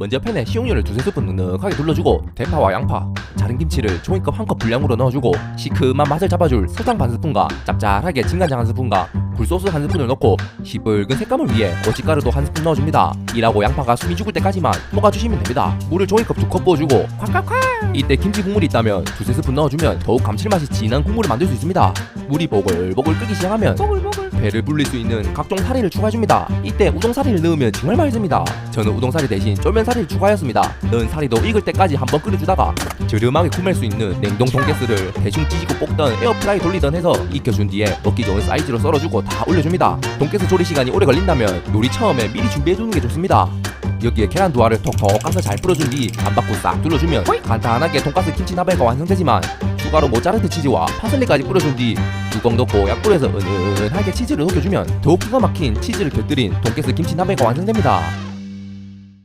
먼저 팬에 식용유를 두세 스푼 넉넉하게 둘러주고 대파와 양파, 자른 김치를 종이컵 한 컵 분량으로 넣어주고 시큼한 맛을 잡아줄 설탕 반 스푼과 짭짤하게 진간장 한 스푼과 굴소스 한 스푼을 넣고 시뻘건 색감을 위해 고춧가루도 한 스푼 넣어줍니다. 이라고 양파가 숨이 죽을 때까지만 볶아주시면 됩니다. 물을 종이컵 두 컵 부어주고 콱콱콱 이때 김치 국물이 있다면 두세 스푼 넣어주면 더욱 감칠맛이 진한 국물을 만들 수 있습니다. 물이 보글보글 끓기 시작하면 배를 불릴 수 있는 각종 사리를 추가해줍니다. 이때 우동사리를 넣으면 정말 맛있습니다. 저는 우동사리 대신 쫄면사리를 추가하였습니다. 넣은 사리도 익을 때까지 한번 끓여주다가 저렴하게 구매할 수 있는 냉동 돈가스를 대충 찌지고 볶던 에어프라이 돌리던 해서 익혀준 뒤에 먹기 좋은 사이즈로 썰어주고 다 올려줍니다. 돈가스 조리 시간이 오래 걸린다면 요리 처음에 미리 준비해주는 게 좋습니다. 여기에 계란 두 알을 톡톡 까서 잘 뿌려준 뒤 반바퀴 싹 둘러주면 간단하게 돈가스 김치나베가 완성되지만 추가로 모짜르트 치즈와 파슬리까지 뿌려준 뒤 뚜껑 덮고 약불에서 은은하게 치즈를 녹여주면 더욱 기가 막힌 치즈를 곁들인 돈가스 김치 나베가 완성됩니다.